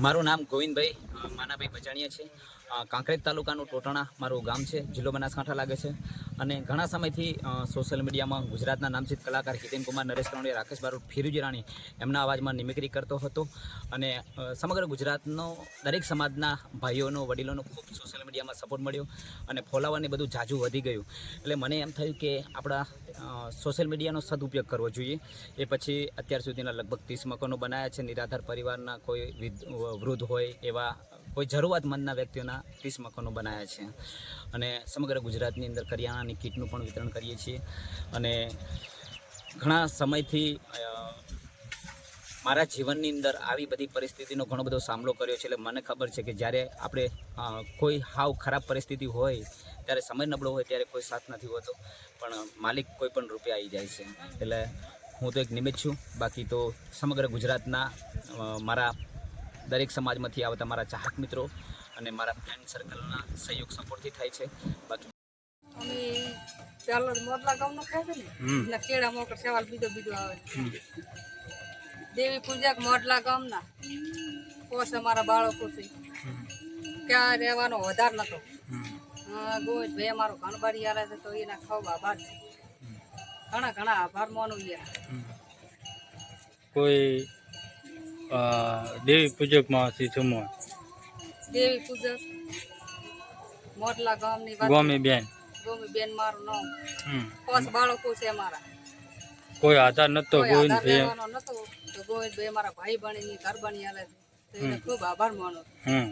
મારું નામ ગોવિંદભાઈ માનાભાઈ બજાણિયા છે. કાંકરેજ તાલુકાનું ટોટાણા મારું ગામ છે, જિલ્લો બનાસકાંઠા લાગે છે. અને ઘણા સમયથી સોશિયલ મીડિયામાં ગુજરાતના નામચિત કલાકાર હિતેન કુમાર, નરેશ કનોડિયા, રાકેશ બારોટ, ફિરુજી રાણી એમના અવાજમાં નિમિકરી કરતો હતો. અને સમગ્ર ગુજરાતનો દરેક સમાજના ભાઈઓનો, વડીલોનો ખૂબ સોશિયલ મીડિયામાં સપોર્ટ મળ્યો અને ફોલાવાની બધું જાજુ વધી ગયું. એટલે મને એમ થયું કે આપણા સોશિયલ મીડિયાનો સદુપયોગ કરવો જોઈએ. એ પછી અત્યાર સુધીના લગભગ ત્રીસ મકાનો બનાવ્યા છે. નિરાધાર પરિવારના કોઈ વૃદ્ધ હોય એવા કોઈ જરૂરિયાતમંદના વ્યક્તિઓના ત્રીસ મકાનો બનાવ્યા છે. અને સમગ્ર ગુજરાતની અંદર કરિયાણાની કીટનું પણ વિતરણ કરીએ છીએ. અને ઘણા સમયથી મારા જીવનની અંદર આવી બધી પરિસ્થિતિનો ઘણો બધો સામનો કર્યો છે. એટલે મને ખબર છે કે જ્યારે આપણે કોઈ હાવ ખરાબ પરિસ્થિતિ હોય ત્યારે સમય નબળો હોય ત્યારે કોઈ સાથ નથી હોતો. પણ માલિક કોઈ પણ રૂપિયા આવી જાય છે. એટલે હું તો એક નિમિત્ત છું. બાકી તો સમગ્ર ગુજરાતના મારા દરેક સમાજમાંથી આવતા મારા ચાહક મિત્રો અને મારા ફ્રેન્ડ સર્કલના સહયોગ સપોર્ટથી થાય છે. બાકી અમે ચાલો મોટલા ગામનો ખાય છે ને એટલે કેળા મોકર સવાલ બીજો બીજો આવે. દેવી પૂજક મોટલા ગામના. કોસ અમારા બાળકો છે. ક્યાં રહેવાનો વધાર નતો. ગોજ ભાઈ અમારો ઘણબારી આલે છે તો એના ખૂબ આભાર છે. ઘણા ઘણા આભાર માનું યાર કોઈ દેવી પૂજકમાંથી સમૂહ દેવી પૂજક મોટલા ગામની વાત ગોમી બેન. ગોમી બેન મારું નામ. પાંચ બાળકો છે અમારા. કોઈ આધાર નતો કોઈ ગોવિંદ આધાર ભાઈ? લેવાનો નતો. તો ગોવિંદભાઈ અમારા ભાઈ બની ઘર બની આલે છે. તો એને ખૂબ આભાર માનો હમ.